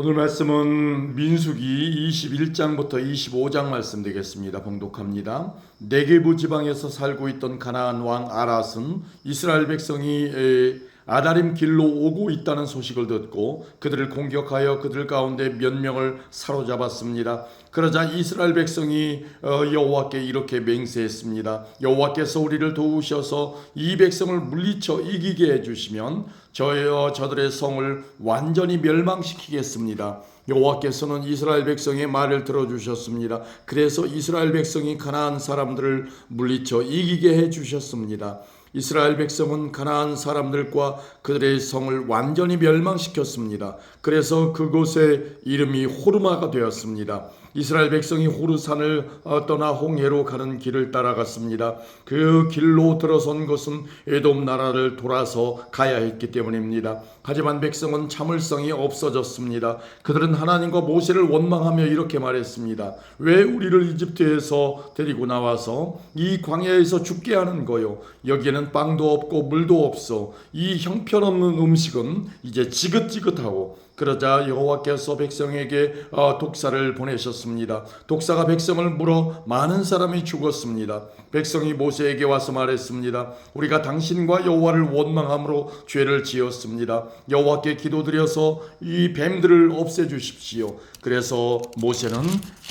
오늘 말씀은 민수기 21장부터 25장 말씀 되겠습니다. 봉독합니다. 네게부 지방에서 살고 있던 가나안 왕 아랏은 이스라엘 백성이 에, 아다림 길로 오고 있다는 소식을 듣고 그들을 공격하여 그들 가운데 몇 명을 사로잡았습니다. 그러자 이스라엘 백성이 어, 여호와께 이렇게 맹세했습니다. 여호와께서 우리를 도우셔서 이 백성을 물리쳐 이기게 해주시면 저여 저들의 성을 완전히 멸망시키겠습니다. 여호와께서는 이스라엘 백성의 말을 들어주셨습니다. 그래서 이스라엘 백성이 가나안 사람들을 물리쳐 이기게 해주셨습니다. 이스라엘 백성은 가나안 사람들과 그들의 성을 완전히 멸망시켰습니다. 그래서 그곳의 이름이 호르마가 되었습니다. 이스라엘 백성이 호르산을 어, 떠나 홍해로 가는 길을 따라갔습니다. 그 길로 들어선 것은 에돔 나라를 돌아서 가야 했기 때문입니다. 하지만 백성은 참을성이 없어졌습니다. 그들은 하나님과 모세를 원망하며 이렇게 말했습니다. 왜 우리를 이집트에서 데리고 나와서 이 광야에서 죽게 하는 거요? 여기에는 빵도 없고 물도 없어. 이 형편없는 음식은 이제 지긋지긋하고 그러자 여호와께서 백성에게 어, 독사를 보내셨습니다. 독사가 백성을 물어 많은 사람이 죽었습니다. 백성이 모세에게 와서 말했습니다. 우리가 당신과 여호와를 원망함으로 죄를 지었습니다. 여호와께 기도드려서 이 뱀들을 없애 주십시오. 그래서 모세는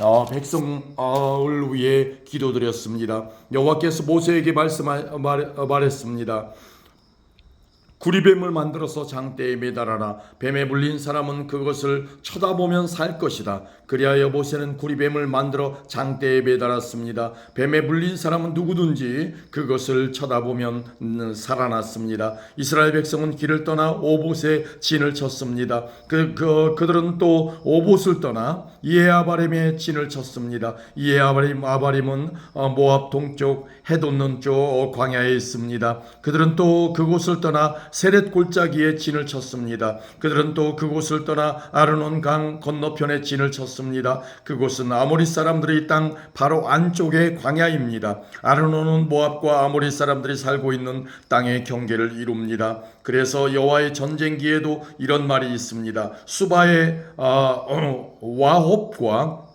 어, 백성을 위해 기도드렸습니다. 여호와께서 모세에게 말씀 말, 말했습니다. 구리뱀을 만들어서 장대에 매달아라. 뱀에 물린 사람은 그것을 쳐다보면 살 것이다. 그리하여 모세는 구리뱀을 만들어 장대에 매달았습니다. 뱀에 물린 사람은 누구든지 그것을 쳐다보면 음, 살아났습니다. 이스라엘 백성은 길을 떠나 오봇에 진을 쳤습니다. 그, 그 그들은 또 오봇을 떠나 이에아바림에 진을 쳤습니다. 이에아바림 아바림은 어, 모압 동쪽 해돋는 쪽 광야에 있습니다. 그들은 또 그곳을 떠나 세렛 골짜기에 진을 쳤습니다. 그들은 또 그곳을 떠나 아르논 강 건너편에 진을 쳤습니다. 그곳은 아모리 사람들의 땅 바로 안쪽의 광야입니다. 아르논은 모압과 아모리 사람들이 살고 있는 땅의 경계를 이룹니다. 그래서 여호와의 전쟁기에도 이런 말이 있습니다. 수바의 아, 어, 와홉과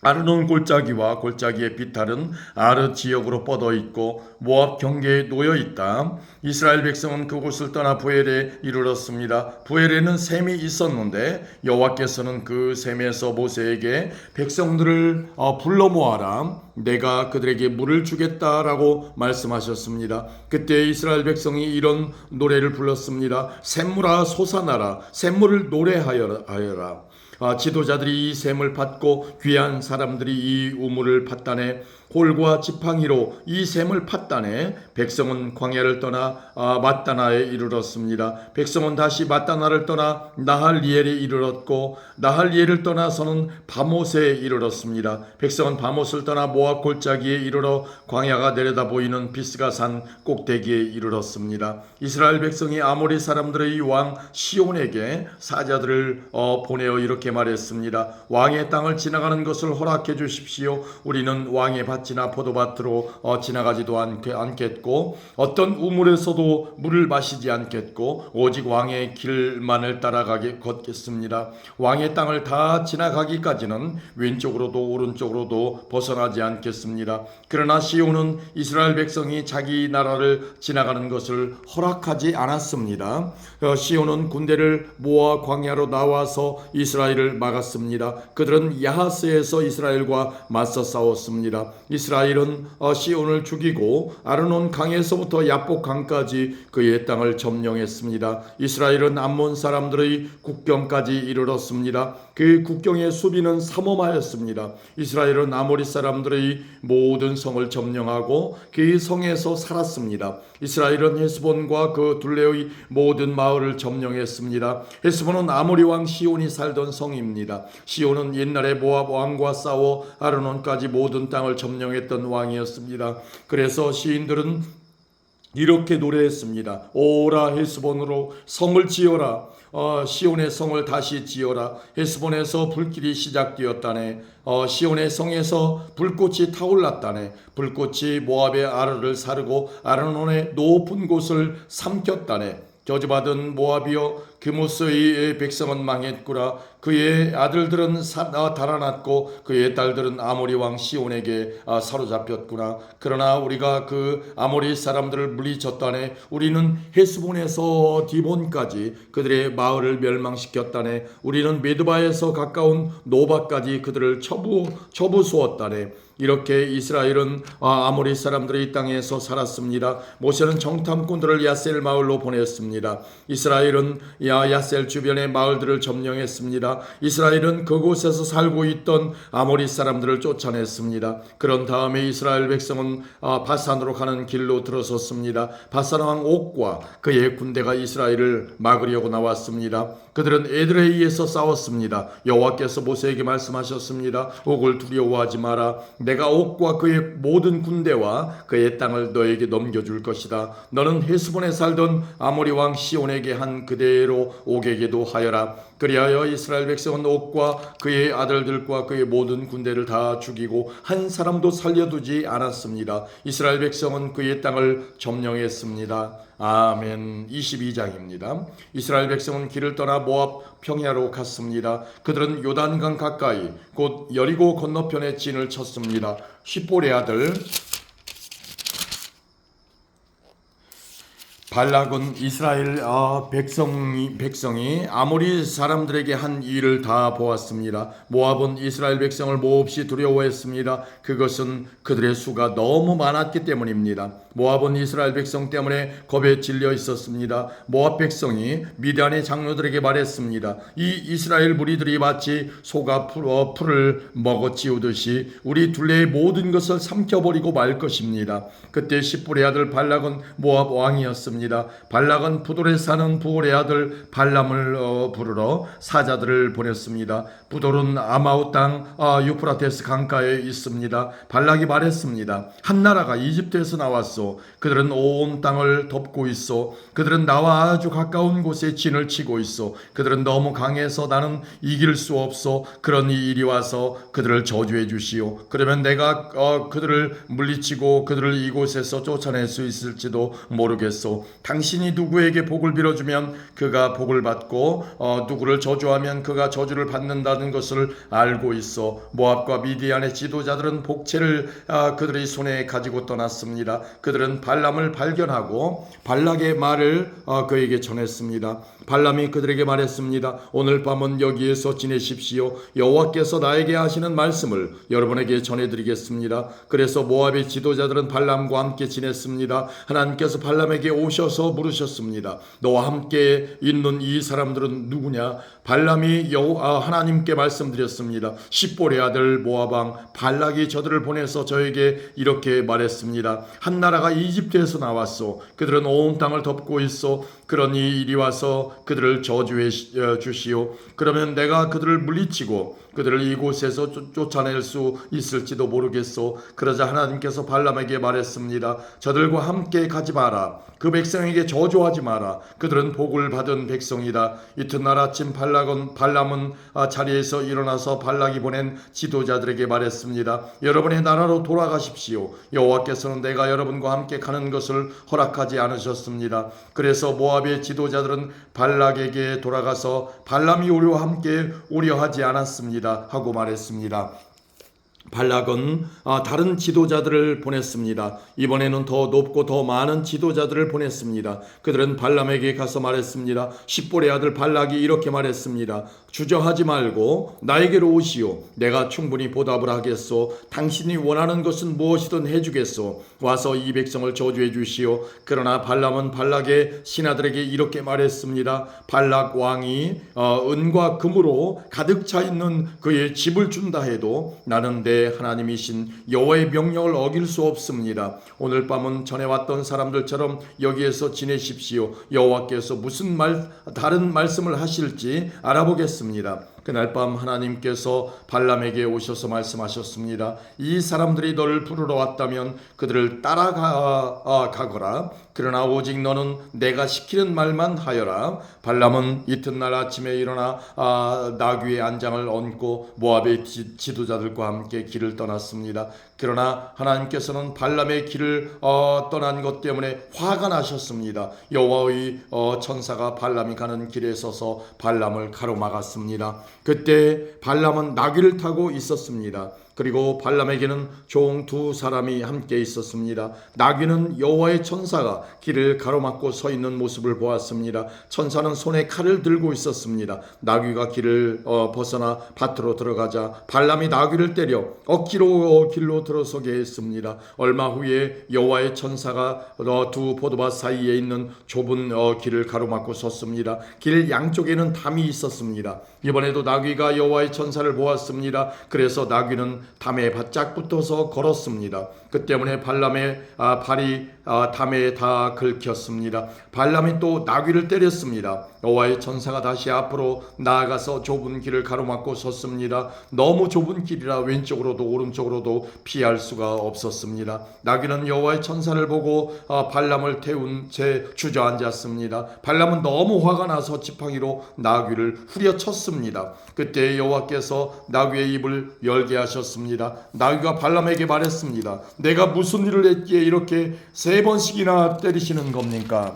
아르논 골짜기와 골짜기의 비탈은 아르 지역으로 뻗어 있고 모압 경계에 놓여 있다. 이스라엘 백성은 그곳을 떠나 부엘에 이르렀습니다. 부엘에는 샘이 있었는데 여호와께서는 그 샘에서 모세에게 백성들을 어, 불러 모아라. 내가 그들에게 물을 주겠다라고 말씀하셨습니다. 그때 이스라엘 백성이 이런 노래를 불렀습니다. 샘물아 솟아나라. 샘물을 노래하여라. 아, 지도자들이 이 샘을 받고 귀한 사람들이 이 우물을 받다네 홀과 지팡이로 이 샘을 팠다네 백성은 광야를 떠나 아, 마따나에 이르렀습니다. 백성은 다시 마따나를 떠나 나할리엘에 이르렀고 나할리엘을 떠나서는 바못에 이르렀습니다. 백성은 바못을 떠나 모압 골짜기에 이르러 광야가 내려다 보이는 비스가 산 꼭대기에 이르렀습니다. 이스라엘 백성이 아모리 사람들의 왕 시온에게 사자들을 어, 보내어 이렇게 말했습니다. 왕의 땅을 지나가는 것을 허락해 주십시오. 우리는 왕의 밭 이나 포도밭으로 어, 지나가지도 않, 않겠고 어떤 우물에서도 물을 마시지 않겠고 오직 왕의 길만을 따라가게 걷겠습니다. 왕의 땅을 다 지나가기까지는 왼쪽으로도 오른쪽으로도 벗어나지 않겠습니다. 그러나 시온은 이스라엘 백성이 자기 나라를 지나가는 것을 허락하지 않았습니다. 어, 시온은 군대를 모아 광야로 나와서 이스라엘을 막았습니다. 그들은 야하스에서 이스라엘과 맞서 싸웠습니다. 이스라엘은 어, 시온을 죽이고 아르논 강에서부터 야복 강까지 그의 땅을 점령했습니다. 이스라엘은 암몬 사람들의 국경까지 이르렀습니다. 그 국경의 수비는 삼엄하였습니다. 이스라엘은 아모리 사람들의 모든 성을 점령하고 그 성에서 살았습니다. 이스라엘은 헤스본과 그 둘레의 모든 마을을 점령했습니다. 헤스본은 아모리 왕 시온이 살던 성입니다. 시온은 옛날에 모압 왕과 싸워 아르논까지 모든 땅을 점령했던 왕이었습니다. 그래서 시인들은 이렇게 노래했습니다. 오라 헤스본으로 성을 지어라. 어, 시온의 성을 다시 지어라. 헤스본에서 불길이 시작되었다네. 어, 시온의 성에서 불꽃이 타올랐다네. 불꽃이 모압의 아르를 사르고 아르논의 높은 곳을 삼켰다네. 저주받은 모압이여 그모스의 백성은 망했구나 그의 아들들은 사, 아, 달아났고 그의 딸들은 아모리 왕 시온에게 아, 사로잡혔구나. 그러나 우리가 그 아모리 사람들을 물리쳤다네. 우리는 헤스본에서 디본까지 그들의 마을을 멸망시켰다네. 우리는 메드바에서 가까운 노바까지 그들을 처부 처부수었다네. 이렇게 이스라엘은 아, 아모리 사람들이 이 땅에서 살았습니다. 모세는 정탐꾼들을 야셀 마을로 보냈습니다. 이스라엘은 야 야셀 주변의 마을들을 점령했습니다. 이스라엘은 그곳에서 살고 있던 아모리 사람들을 쫓아냈습니다. 그런 다음에 이스라엘 백성은 아, 바산으로 가는 길로 들어섰습니다. 바산 왕 옥과 그의 군대가 이스라엘을 막으려고 나왔습니다. 그들은 에드레이에서 싸웠습니다. 여호와께서 모세에게 말씀하셨습니다. 옥을 두려워하지 마라. 내가 옥과 그의 모든 군대와 그의 땅을 너에게 넘겨줄 것이다. 너는 헤스본에 살던 아모리 왕 시온에게 한 그대로 옥에게도 하여라. 그리하여 이스라엘 백성은 옥과 그의 아들들과 그의 모든 군대를 다 죽이고 한 사람도 살려두지 않았습니다. 이스라엘 백성은 그의 땅을 점령했습니다. 아멘. 22장입니다. 이스라엘 백성은 길을 떠나 모압 평야로 갔습니다. 그들은 요단강 가까이 곧 여리고 건너편에 진을 쳤습니다. 십볼의 아들 발락은 이스라엘 아, 백성이, 백성이 아모리 사람들에게 한 일을 다 보았습니다. 모압은 이스라엘 백성을 몹시 두려워했습니다. 그것은 그들의 수가 너무 많았기 때문입니다. 모압은 이스라엘 백성 때문에 겁에 질려 있었습니다. 모압 백성이 미디안의 장로들에게 말했습니다. 이 이스라엘 무리들이 마치 소가 풀, 어, 풀을 먹어치우듯이 우리 둘레의 모든 것을 삼켜버리고 말 것입니다. 그때 십불의 아들 발락은 모압 왕이었습니다. 발락은 부돌에 사는 부올의 아들 발람을 어, 부르러 사자들을 보냈습니다. 부돌은 아마우 땅 아, 유프라테스 강가에 있습니다. 발락이 말했습니다. 한 나라가 이집트에서 나왔소. 그들은 온 땅을 덮고 있어. 그들은 나와 아주 가까운 곳에 진을 치고 있어. 그들은 너무 강해서 나는 이길 수 없어. 그러니 이리 와서 그들을 저주해 주시오. 그러면 내가 어, 그들을 물리치고 그들을 이곳에서 쫓아낼 수 있을지도 모르겠소. 당신이 누구에게 복을 빌어주면 그가 복을 받고 어, 누구를 저주하면 그가 저주를 받는다는 것을 알고 있어. 모압과 미디안의 지도자들은 복채를 아, 그들의 손에 가지고 떠났습니다. 그들 은 발람을 발견하고 발락의 말을 어, 그에게 전했습니다. 발람이 그들에게 말했습니다. 오늘 밤은 여기에서 지내십시오. 여호와께서 나에게 하시는 말씀을 여러분에게 전해드리겠습니다. 그래서 모압의 지도자들은 발람과 함께 지냈습니다. 하나님께서 발람에게 오셔서 물으셨습니다. 너와 함께 있는 이 사람들은 누구냐? 발람이 여호 아, 하나님께 말씀드렸습니다. 십볼의 아들 왕 발락이 저들을 보내서 저에게 이렇게 말했습니다. 한 나라가 이집트에서 나왔소. 그들은 온 땅을 덮고 있어. 그러니 이리 와서 그들을 저주해 주시오. 그러면 내가 그들을 물리치고 그들을 이곳에서 쫓- 쫓아낼 수 있을지도 모르겠소. 그러자 하나님께서 발람에게 말했습니다. 저들과 함께 가지 마라. 그 백성에게 저주하지 마라. 그들은 복을 받은 백성이다. 이튿날 아침 발락은 발람은 아, 자리에서 일어나서 발락이 보낸 지도자들에게 말했습니다. 여러분의 나라로 돌아가십시오. 여호와께서는 내가 여러분과 함께 가는 것을 허락하지 않으셨습니다. 그래서 모압의 지도자들은 발락에게 돌아가서 발람이 우리와 함께 오려 하지 않았습니다. 하고 말했습니다. 발락은 아, 다른 지도자들을 보냈습니다. 이번에는 더 높고 더 많은 지도자들을 보냈습니다. 그들은 발람에게 가서 말했습니다. 십볼의 아들 발락이 이렇게 말했습니다. 주저하지 말고 나에게로 오시오. 내가 충분히 보답을 하겠소. 당신이 원하는 것은 무엇이든 해주겠소. 와서 이 백성을 저주해 주시오. 그러나 발람은 발락의 신하들에게 이렇게 말했습니다. 발락 왕이 어, 은과 금으로 가득 차 있는 그의 집을 준다 해도 나는 내 하나님이신 여호와의 명령을 어길 수 없습니다. 오늘 밤은 전에 왔던 사람들처럼 여기에서 지내십시오. 여호와께서 무슨 말 다른 말씀을 하실지 알아보겠습니다. 그날 밤 하나님께서 발람에게 오셔서 말씀하셨습니다. 이 사람들이 너를 부르러 왔다면 그들을 따라가 아, 가거라. 그러나 오직 너는 내가 시키는 말만 하여라. 발람은 이튿날 아침에 일어나 아, 나귀의 안장을 얹고 모압의 지, 지도자들과 함께 길을 떠났습니다. 그러나 하나님께서는 발람의 길을 어, 떠난 것 때문에 화가 나셨습니다. 여호와의 어, 천사가 발람이 가는 길에 서서 발람을 가로막았습니다. 그때 발람은 나귀를 타고 있었습니다. 그리고 발람에게는 종 두 사람이 함께 있었습니다. 나귀는 여호와의 천사가 길을 가로막고 서 있는 모습을 보았습니다. 천사는 손에 칼을 들고 있었습니다. 나귀가 길을 어, 벗어나 밭으로 들어가자 발람이 나귀를 때려 억지로 어, 길로 들어서게 했습니다. 얼마 후에 여호와의 천사가 어, 두 포도밭 사이에 있는 좁은 어, 길을 가로막고 섰습니다. 길 양쪽에는 담이 있었습니다. 이번에도 나귀가 여호와의 천사를 보았습니다. 그래서 나귀는 담에 바짝 붙어서 걸었습니다. 그 때문에 발람의 아, 발이 아, 담에 다 긁혔습니다. 발람이 또 나귀를 때렸습니다. 여호와의 천사가 다시 앞으로 나아가서 좁은 길을 가로막고 섰습니다. 너무 좁은 길이라 왼쪽으로도 오른쪽으로도 피할 수가 없었습니다. 나귀는 여호와의 천사를 보고 아, 발람을 태운 채 주저앉았습니다. 발람은 너무 화가 나서 지팡이로 나귀를 후려쳤습니다. 그때 여호와께서 나귀의 입을 열게 하셨습니다. 나귀가 발람에게 말했습니다. 내가 무슨 일을 했기에 이렇게 세 번씩이나 때리시는 겁니까?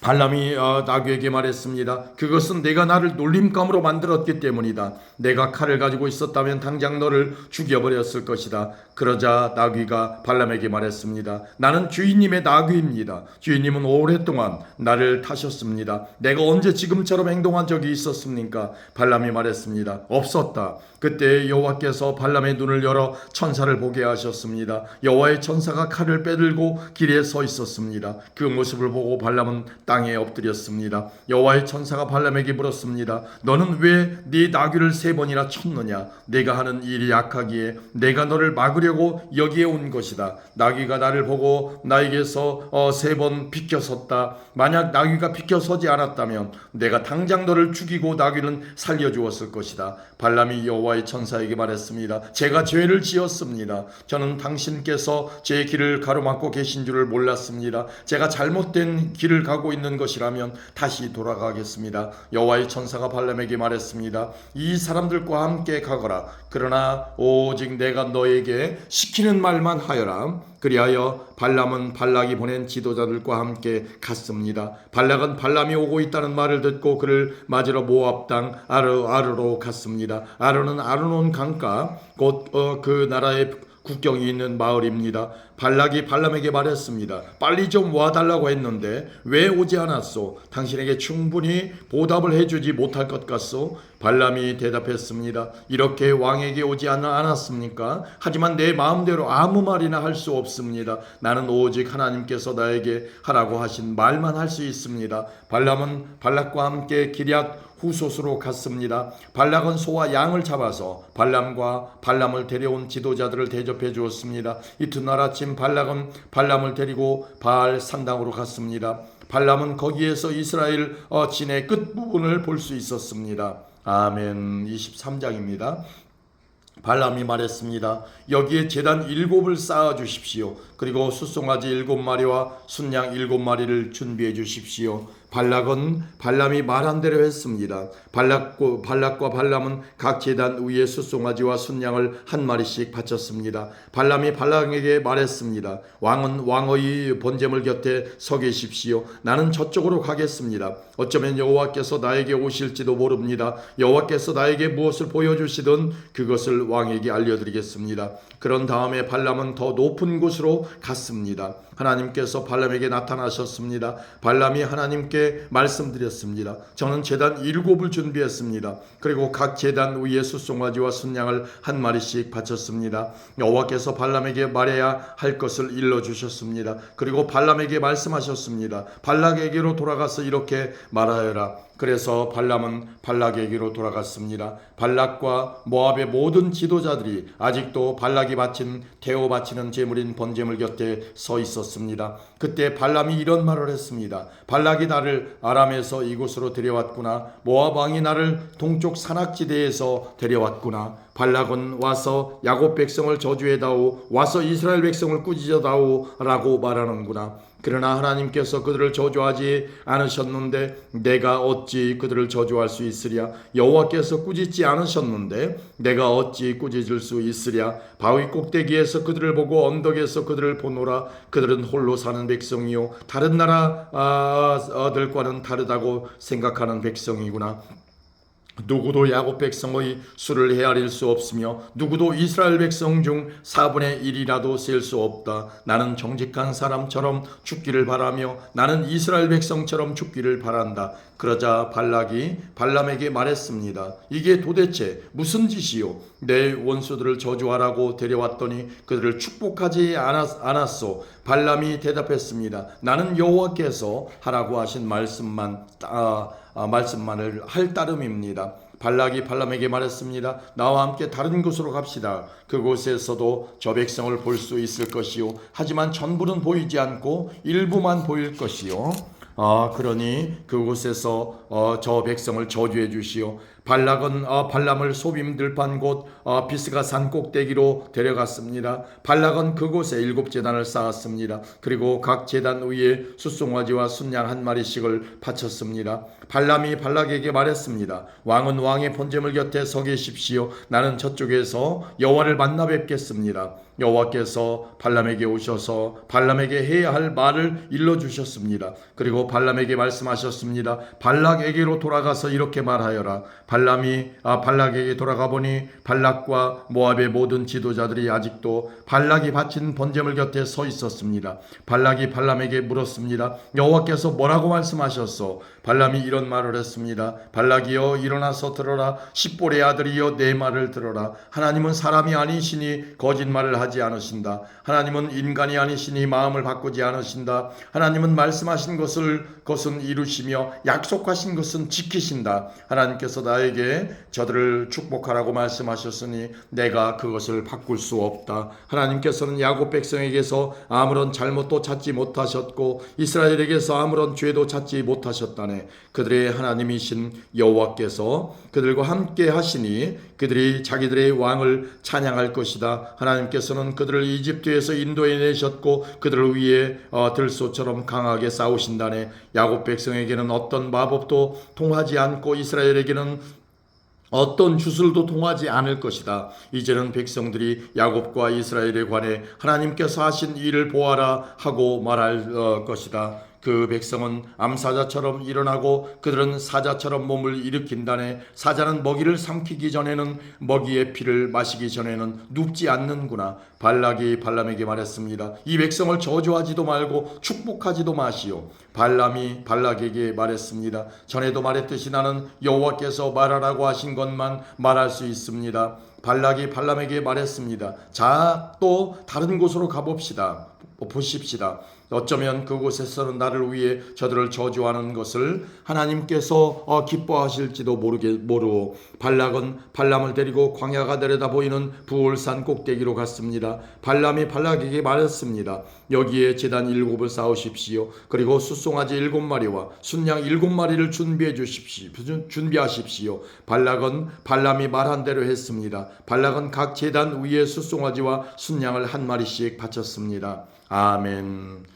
발람이 어, 나귀에게 말했습니다. 그것은 내가 나를 놀림감으로 만들었기 때문이다. 내가 칼을 가지고 있었다면 당장 너를 죽여버렸을 것이다. 그러자 나귀가 발람에게 말했습니다. 나는 주인님의 나귀입니다. 주인님은 오랫동안 나를 타셨습니다. 내가 언제 지금처럼 행동한 적이 있었습니까? 발람이 말했습니다. 없었다. 그때 여호와께서 발람의 눈을 열어 천사를 보게 하셨습니다. 여호와의 천사가 칼을 빼들고 길에 서 있었습니다. 그 모습을 보고 발람은 땅에 엎드렸습니다. 여호와의 천사가 발람에게 물었습니다. 너는 왜 네 나귀를 세 번이나 쳤느냐? 내가 하는 일이 약하기에 내가 너를 막으려고 여기에 온 것이다. 나귀가 나를 보고 나에게서 어, 세번 비켜섰다. 만약 나귀가 비켜서지 않았다면 내가 당장 너를 죽이고 나귀는 살려주었을 것이다. 발람이 여호와의 천사에게 말했습니다. 제가 죄를 지었습니다. 저는 당신께서 제 길을 가로막고 계신 줄을 몰랐습니다. 제가 잘못된 길을 가고 있는 것이라면 다시 돌아가겠습니다. 여호와의 천사가 발람에게 말했습니다. 이 사람들과 함께 가거라. 그러나 오직 내가 너에게 시키는 말만 하여라. 그리하여 발람은 발락이 보낸 지도자들과 함께 갔습니다. 발락은 발람이 오고 있다는 말을 듣고 그를 맞으러 모압 땅 아르 아르로 갔습니다. 아르는 아르논 강가 곧그 나라의 국경이 있는 마을입니다. 발락이 발람에게 말했습니다. 빨리 좀 와달라고 했는데 왜 오지 않았소? 당신에게 충분히 보답을 해주지 못할 것 같소? 발람이 대답했습니다. 이렇게 왕에게 오지 않- 않았습니까? 하지만 내 마음대로 아무 말이나 할 수 없습니다. 나는 오직 하나님께서 나에게 하라고 하신 말만 할 수 있습니다. 발람은 발락과 함께 기리앗 후소스로 갔습니다. 발락은 소와 양을 잡아서 발람과 발람을 데려온 지도자들을 대접해 주었습니다. 이튿날 아침 발락은 발람을 데리고 바알 산당으로 갔습니다. 발람은 거기에서 이스라엘 어, 진의 끝 부분을 볼 수 있었습니다. 아멘. 23장입니다. 발람이 말했습니다. 여기에 재단 일곱을 쌓아 주십시오. 그리고 숫송아지 일곱 마리와 순양 일곱 마리를 준비해 주십시오. 발락은 발람이 말한 대로 했습니다. 발락과, 발락과 발람은 각 재단 위에 숫송아지와 순양을 한 마리씩 바쳤습니다. 발람이 발락에게 말했습니다. 왕은 왕의 번제물 곁에 서 계십시오. 나는 저쪽으로 가겠습니다. 어쩌면 여호와께서 나에게 오실지도 모릅니다. 여호와께서 나에게 무엇을 보여주시든 그것을 왕에게 알려드리겠습니다. 그런 다음에 발람은 더 높은 곳으로 갔습니다. 하나님께서 발람에게 나타나셨습니다. 발람이 하나님께 말씀드렸습니다. 저는 재단 일곱을 준비했습니다. 그리고 각 재단 위에 숫송아지와 순양을 한 마리씩 바쳤습니다. 여호와께서 발람에게 말해야 할 것을 일러 주셨습니다. 그리고 발람에게 말씀하셨습니다. 발락에게로 돌아가서 이렇게 말하여라. 그래서 발람은 발락에게로 돌아갔습니다. 발락과 모압의 모든 지도자들이 아직도 발락이 바친 태워 바치는 제물인 번제물 곁에 서 있었습니다. 그때 발람이 이런 말을 했습니다. 발락이 나를 아람에서 이곳으로 데려왔구나. 모압 왕이 나를 동쪽 산악지대에서 데려왔구나. 발락은 와서 야곱 백성을 저주해다오 와서 이스라엘 백성을 꾸짖어다오라고 말하는구나. 그러나 하나님께서 그들을 저주하지 않으셨는데 내가 어찌 그들을 저주할 수 있으랴? 여호와께서 꾸짖지 않으셨는데 내가 어찌 꾸짖을 수 있으랴? 바위 꼭대기에서 그들을 보고 언덕에서 그들을 보노라. 그들은 홀로 사는 백성이요. 다른 나라 아, 들과는 다르다고 생각하는 백성이구나 누구도 야곱 백성의 수를 헤아릴 수 없으며 누구도 이스라엘 백성 중 4분의 1이라도 셀 수 없다. 나는 정직한 사람처럼 죽기를 바라며 나는 이스라엘 백성처럼 죽기를 바란다. 그러자 발락이 발람에게 말했습니다. 이게 도대체 무슨 짓이요? 내 원수들을 저주하라고 데려왔더니 그들을 축복하지 않았, 않았소. 발람이 대답했습니다. 나는 여호와께서 하라고 하신 말씀만 아, 아, 말씀만을 할 따름입니다. 발락이 발람에게 말했습니다. 나와 함께 다른 곳으로 갑시다. 그곳에서도 저 백성을 볼 수 있을 것이요. 하지만 전부는 보이지 않고 일부만 보일 것이요. 아, 그러니 그곳에서 어, 저 백성을 저주해 주시오. 발락은 어, 발람을 소빔 들판 곳 어, 비스가 산 꼭대기로 데려갔습니다. 발락은 그곳에 일곱 재단을 쌓았습니다. 그리고 각 재단 위에 숫송아지와 순양 한 마리씩을 바쳤습니다. 발람이 발락에게 말했습니다. 왕은 왕의 번제물 곁에 서 계십시오. 나는 저쪽에서 여호와를 만나 뵙겠습니다. 여호와께서 발람에게 오셔서 발람에게 해야 할 말을 일러 주셨습니다. 그리고 발람에게 말씀하셨습니다. 발락에게로 돌아가서 이렇게 말하여라. 발람 이 아, 발락에게 돌아가 보니 발락과 모압의 모든 지도자들이 아직도 발락이 바친 번제물 곁에 서 있었습니다. 발락이 발람에게 물었습니다. 여호와께서 뭐라고 말씀하셨소? 발람이 이런 말을 했습니다. 발락이여 일어나서 들어라. 십볼의 아들이여 내 말을 들어라. 하나님은 사람이 아니시니 거짓말을 하지 않으신다. 하나님은 인간이 아니시니 마음을 바꾸지 않으신다. 하나님은 말씀하신 것을 것은 이루시며 약속하신 것은 지키신다. 하나님께서 나 에게 저들을 축복하라고 말씀하셨으니 내가 그것을 바꿀 수 없다. 하나님께서는 야곱 백성에게서 아무런 잘못도 찾지 못하셨고 이스라엘에게서 아무런 죄도 찾지 못하셨다네. 그들의 하나님이신 여호와께서 그들과 함께 하시니 그들이 자기들의 왕을 찬양할 것이다. 하나님께서는 그들을 이집트에서 인도해 내셨고 그들을 위해 어, 들소처럼 강하게 싸우신다네. 야곱 백성에게는 어떤 마법도 통하지 않고 이스라엘에게는 어떤 주술도 통하지 않을 것이다. 이제는 백성들이 야곱과 이스라엘에 관해 하나님께서 하신 일을 보아라 하고 말할 어, 것이다. 그 백성은 암사자처럼 일어나고 그들은 사자처럼 몸을 일으킨다네 사자는 먹이를 삼키기 전에는 먹이의 피를 마시기 전에는 눕지 않는구나 발락이 발람에게 말했습니다. 이 백성을 저주하지도 말고 축복하지도 마시오. 발람이 발락에게 말했습니다. 전에도 말했듯이 나는 여호와께서 말하라고 하신 것만 말할 수 있습니다. 발락이 발람에게 말했습니다. 자 또 다른 곳으로 가봅시다. 보십시다. 어쩌면 그곳에서는 나를 위해 저들을 저주하는 것을 하나님께서 어, 기뻐하실지도 모르게 모르고 발락은 발람을 데리고 광야가 내려다 보이는 부올산 꼭대기로 갔습니다. 발람이 발락에게 말했습니다. 여기에 제단 일곱을 쌓으십시오. 그리고 숫송아지 일곱 마리와 순양 일곱 마리를 준비해 주십시오. 준비하십시오. 발락은 발람이 말한 대로 했습니다. 발락은 각 제단 위에 숫송아지와 순양을 한 마리씩 바쳤습니다. 아멘.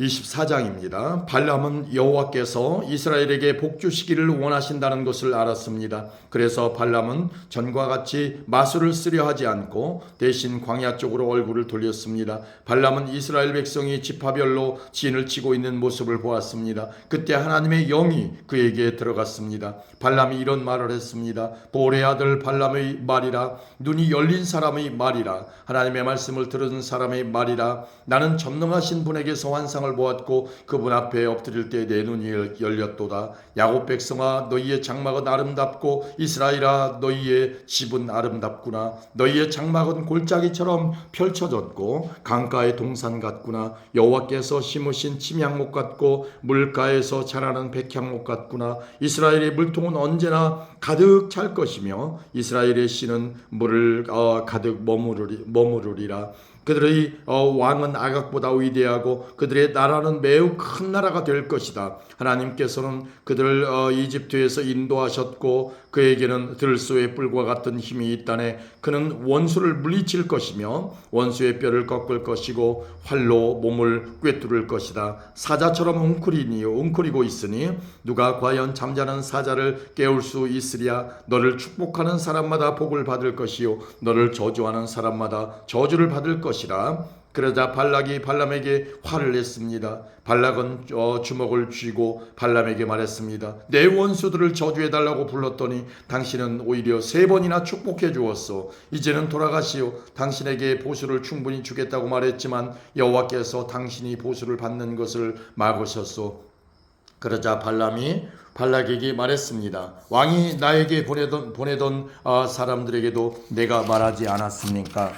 24장입니다. 발람은 여호와께서 이스라엘에게 복주시기를 원하신다는 것을 알았습니다. 그래서 발람은 전과 같이 마술을 쓰려 하지 않고 대신 광야 쪽으로 얼굴을 돌렸습니다. 발람은 이스라엘 백성이 지파별로 진을 치고 있는 모습을 보았습니다. 그때 하나님의 영이 그에게 들어갔습니다. 발람이 이런 말을 했습니다. 보레 아들 발람의 말이라 눈이 열린 사람의 말이라 하나님의 말씀을 들은 사람의 말이라 나는 전능하신 분에게서 환상을 보았고 그분 앞에 엎드릴 때 내 눈이 열렸도다. 야곱 백성아 너희의 장막은 아름답고 이스라엘아 너희의 집은 아름답구나. 너희의 장막은 골짜기처럼 펼쳐졌고 강가의 동산 같구나. 여호와께서 심으신 침향목 같고 물가에서 자라는 백향목 같구나. 이스라엘의 물통 은 언제나 가득 찰 것이며 이스라엘의 씨는 물을 어, 가득 머무르리, 머무르리라. 그들의 어, 왕은 아각보다 위대하고 그들의 나라는 매우 큰 나라가 될 것이다. 하나님께서는 그들을 어, 이집트에서 인도하셨고 그에게는 들소의 뿔과 같은 힘이 있다네. 그는 원수를 물리칠 것이며 원수의 뼈를 꺾을 것이고 활로 몸을 꿰뚫을 것이다. 사자처럼 웅크리니 웅크리고 있으니 누가 과연 잠자는 사자를 깨울 수 있으랴? 너를 축복하는 사람마다 복을 받을 것이요. 너를 저주하는 사람마다 저주를 받을 것이라 그러자 발락이 발람에게 화를 냈습니다. 발락은 어, 주먹을 쥐고 발람에게 말했습니다. 내 원수들을 저주해 달라고 불렀더니 당신은 오히려 세 번이나 축복해 주었소. 이제는 돌아가시오. 당신에게 보수를 충분히 주겠다고 말했지만 여호와께서 당신이 보수를 받는 것을 막으셨소. 그러자 발람이 발락에게 말했습니다. 왕이 나에게 보내던 보내던 어, 사람들에게도 내가 말하지 않았습니까?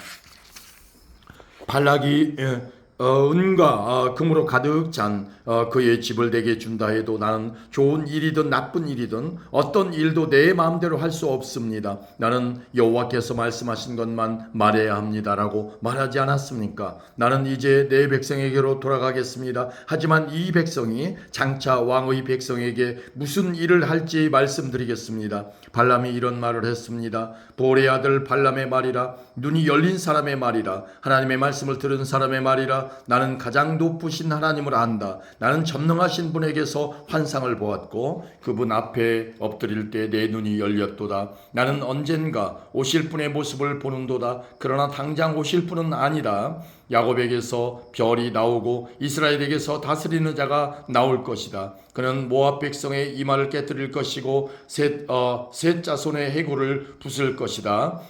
발락이 예, 어, 은과 어, 금으로 가득 찬 어, 그의 집을 내게 준다 해도 나는 좋은 일이든 나쁜 일이든 어떤 일도 내 마음대로 할 수 없습니다. 나는 여호와께서 말씀하신 것만 말해야 합니다라고 말하지 않았습니까? 나는 이제 내 백성에게로 돌아가겠습니다. 하지만 이 백성이 장차 왕의 백성에게 무슨 일을 할지 말씀드리겠습니다. 발람이 이런 말을 했습니다. 보레 아들 발람의 말이라 눈이 열린 사람의 말이라 하나님의 말씀을 들은 사람의 말이라 나는 가장 높으신 하나님을 안다. 나는 전능하신 분에게서 환상을 보았고 그분 앞에 엎드릴 때 내 눈이 열렸도다. 나는 언젠가 오실 분의 모습을 보는도다. 그러나 당장 오실 분은 아니다. 야곱에게서 별이 나오고 이스라엘에게서 다스리는 자가 나올 것이다. 그는 모압 백성의 이마를 깨뜨릴 것이고 셋, 어, 셋 자손의 해골을 부술 것이다.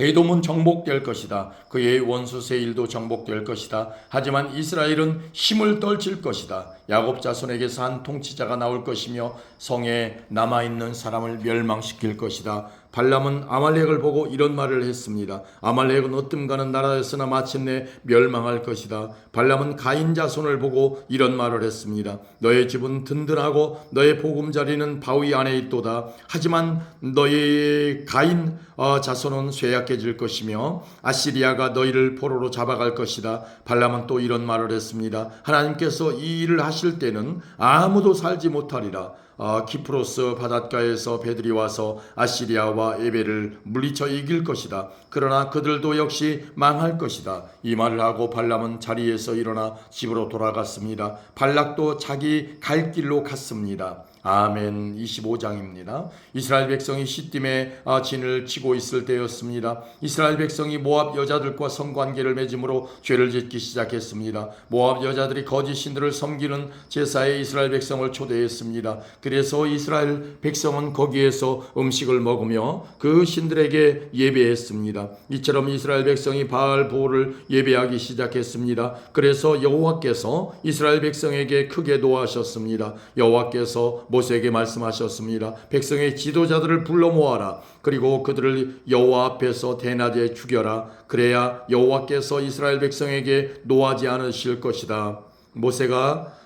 에돔은 정복될 것이다. 그의 원수 세일도 정복될 것이다. 하지만 이스라엘은 힘을 떨칠 것이다. 야곱 자손에게서 한 통치자가 나올 것이며 성에 남아 있는 사람을 멸망시킬 것이다. 발람은 아말렉을 보고 이런 말을 했습니다. 아말렉은 어뜸가는 나라였으나 마침내 멸망할 것이다. 발람은 가인 자손을 보고 이런 말을 했습니다. 너의 집은 든든하고 너의 보금자리는 바위 안에 있도다. 하지만 너의 가인 어, 자손은 쇠약해질 것이며 아시리아가 너희를 포로로 잡아갈 것이다. 발람은 또 이런 말을 했습니다. 하나님께서 이 일을 하실 때는 아무도 살지 못하리라. 아, 키프로스 바닷가에서 배들이 와서 아시리아와 에베를 물리쳐 이길 것이다. 그러나 그들도 역시 망할 것이다. 이 말을 하고 발람은 자리에서 일어나 집으로 돌아갔습니다. 발락도 자기 갈 길로 갔습니다. 아멘 25장입니다. 이스라엘 백성이 시딤에 아, 진을 치고 있을 때였습니다. 이스라엘 백성이 모압 여자들과 성관계를 맺음으로 죄를 짓기 시작했습니다. 모압 여자들이 거짓 신들을 섬기는 제사에 이스라엘 백성을 초대했습니다. 그래서 이스라엘 백성은 거기에서 음식을 먹으며 그 신들에게 예배했습니다. 이처럼 이스라엘 백성이 바알 보를 예배하기 시작했습니다. 그래서 여호와께서 이스라엘 백성에게 크게 노하셨습니다. 여호와께서 모세에게 말씀하셨습니다. 백성의 지도자들을 불러 모아라. 그리고 그들을 여호와 앞에서 대낮에 죽여라. 그래야 여호와께서 이스라엘 백성에게 노하지 않으실 것이다. 모세가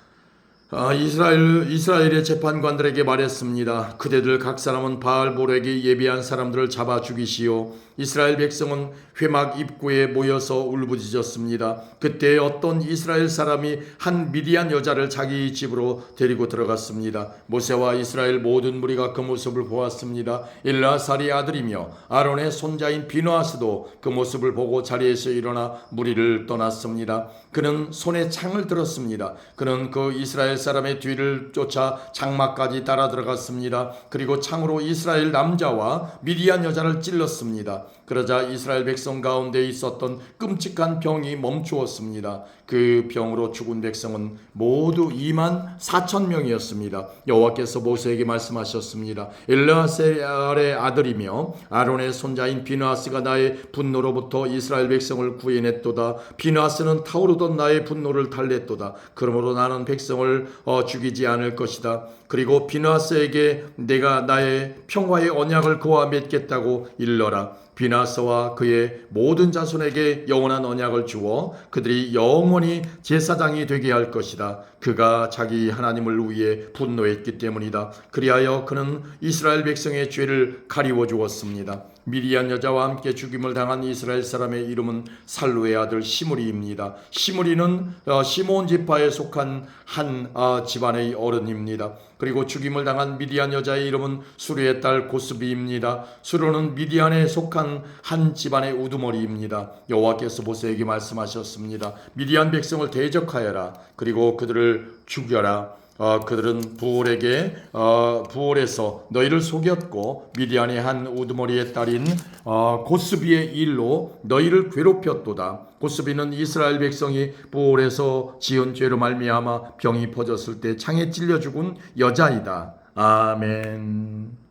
아, 이스라엘 이스라엘의 재판관들에게 말했습니다. 그대들 각 사람은 바알볼에게 예비한 사람들을 잡아 죽이시오. 이스라엘 백성은 회막 입구에 모여서 울부짖었습니다. 그때 어떤 이스라엘 사람이 한 미디안 여자를 자기 집으로 데리고 들어갔습니다. 모세와 이스라엘 모든 무리가 그 모습을 보았습니다. 일라살의 아들이며 아론의 손자인 비누아스도 그 모습을 보고 자리에서 일어나 무리를 떠났습니다. 그는 손에 창을 들었습니다. 그는 그 이스라엘 사람의 뒤를 쫓아 장막까지 따라 들어갔습니다. 그리고 창으로 이스라엘 남자와 미디안 여자를 찔렀습니다. 그러자 이스라엘 백성 가운데 있었던 끔찍한 병이 멈추었습니다. 그 병으로 죽은 백성은 모두 2만 4천 명이었습니다. 여호와께서 모세에게 말씀하셨습니다. 엘라셀의 아들이며 아론의 손자인 비누아스가 나의 분노로부터 이스라엘 백성을 구해냈도다. 비누아스는 타오르던 나의 분노를 달랬도다. 그러므로 나는 백성을 어, 죽이지 않을 것이다. 그리고 비누아스에게 내가 나의 평화의 언약을 그와 맺겠다고 일러라. 비나스와 그의 모든 자손에게 영원한 언약을 주어 그들이 영원히 제사장이 되게 할 것이다. 그가 자기 하나님을 위해 분노했기 때문이다. 그리하여 그는 이스라엘 백성의 죄를 가리워 주었습니다. 미디안 여자와 함께 죽임을 당한 이스라엘 사람의 이름은 살루의 아들 시므리입니다. 시므리는 어, 시몬 지파에 속한 한 어, 집안의 어른입니다. 그리고 죽임을 당한 미디안 여자의 이름은 수르의 딸 고스비입니다. 수르는 미디안에 속한 한 집안의 우두머리입니다. 여호와께서 모세에게 말씀하셨습니다. 미디안 백성을 대적하여라. 그리고 죽여라. 어, 그들은 부올에게 어, 부올에서 너희를 속였고 미디안의 한 우두머리의 딸인 어, 고스비의 일로 너희를 괴롭혔도다. 고스비는 이스라엘 백성이 부올에서 지은 죄로 말미암아 병이 퍼졌을 때 창에 찔려 죽은 여자이다. 아멘.